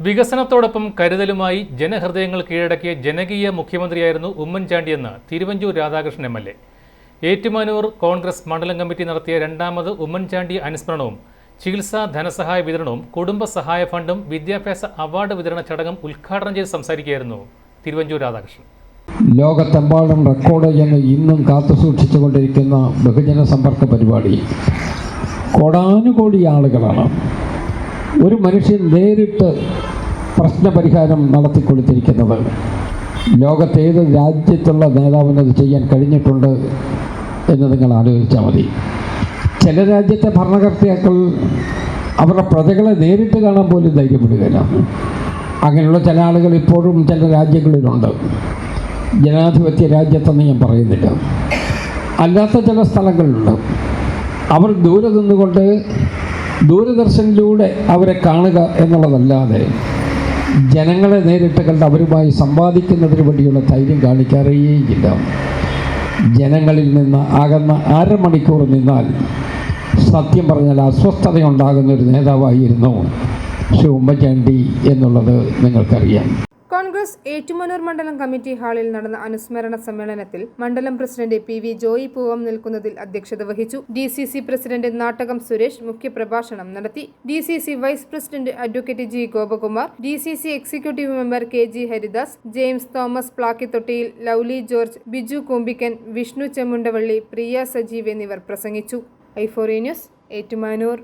വികസനത്തോടൊപ്പം കരുതലുമായി ജനഹൃദയങ്ങൾ കീഴടക്കിയ ജനകീയ മുഖ്യമന്ത്രിയായിരുന്നു ഉമ്മൻചാണ്ടിയെന്ന് Thiruvanchoor Radhakrishnan M L A. Ettumanoor Congress മണ്ഡലം കമ്മിറ്റി നടത്തിയ രണ്ടാമത് ഉമ്മൻചാണ്ടി അനുസ്മരണവും ചികിത്സാ ധനസഹായ വിതരണവും കുടുംബസഹായ ഫണ്ടും വിദ്യാഭ്യാസ അവാർഡ് വിതരണ ചടങ്ങും ഉദ്ഘാടനം ചെയ്ത് സംസാരിക്കുകയായിരുന്നു തിരുവഞ്ചൂർ രാധാകൃഷ്ണൻ. ലോകത്തെമ്പാടും റെക്കോർഡ് ചെയ്യുന്ന ഇന്നും കാത്തു സൂക്ഷിച്ചുകൊണ്ടിരിക്കുന്ന ബഹുജന സമ്പർക്ക പരിപാടി. കോടാനുകോടി ആളുകളാണ്. ഒരു മനുഷ്യൻ നേരിട്ട് പ്രശ്നപരിഹാരം നടത്തിക്കൊടുത്തിരിക്കുന്നത്. ലോകത്തേത് രാജ്യത്തുള്ള നേതാവിന് അത് ചെയ്യാൻ കഴിഞ്ഞിട്ടുണ്ട് എന്ന് നിങ്ങൾ ആലോചിച്ചാൽ മതി. ചില രാജ്യത്തെ ഭരണകർത്താക്കൾ അവരുടെ പ്രജകളെ നേരിട്ട് കാണാൻ പോലും ധൈര്യപ്പെടുകയില്ല. അങ്ങനെയുള്ള ചില ആളുകൾ ഇപ്പോഴും ചില രാജ്യങ്ങളിലുണ്ട്. ജനാധിപത്യ രാജ്യത്തെന്ന് ഞാൻ പറയുന്നില്ല. അല്ലാത്ത ചില സ്ഥലങ്ങളുണ്ട് അവർ ദൂരെ നിന്നുകൊണ്ട് ദൂരദർശനിലൂടെ അവരെ കാണുക എന്നുള്ളതല്ലാതെ ജനങ്ങളെ നേരിട്ട് കണ്ട് അവരുമായി സമ്പാദിക്കുന്നതിന് വേണ്ടിയുള്ള ധൈര്യം കാണിക്കാറേയില്ല ജനങ്ങളിൽ നിന്ന് അകന്ന് അരമണിക്കൂർ നിന്നാൽ സത്യം പറഞ്ഞാൽ അസ്വസ്ഥതയുണ്ടാകുന്ന ഒരു നേതാവായിരുന്നു ശിവ ഉമ്മൻചാണ്ടി എന്നുള്ളത് നിങ്ങൾക്കറിയാം. കോൺഗ്രസ് ഏറ്റുമാനൂർ മണ്ഡലം കമ്മിറ്റി ഹാളിൽ നടന്ന അനുസ്മരണ സമ്മേളനത്തിൽ മണ്ഡലം president P V Joy Poovam നിൽക്കുന്നതിൽ അധ്യക്ഷത വഹിച്ചു. D C C president Nattakam Suresh മുഖ്യപ്രഭാഷണം നടത്തി. D C C vice president advocate G Gopakumar D C C executive member K G Haridas James Thomas Plakkithottiyil Lovely George Biju Koompikkan Vishnu Chemmundavalli Priya Sajeev എന്നിവർ പ്രസംഗിച്ചു. ഐഫോറി news Ettumanoor.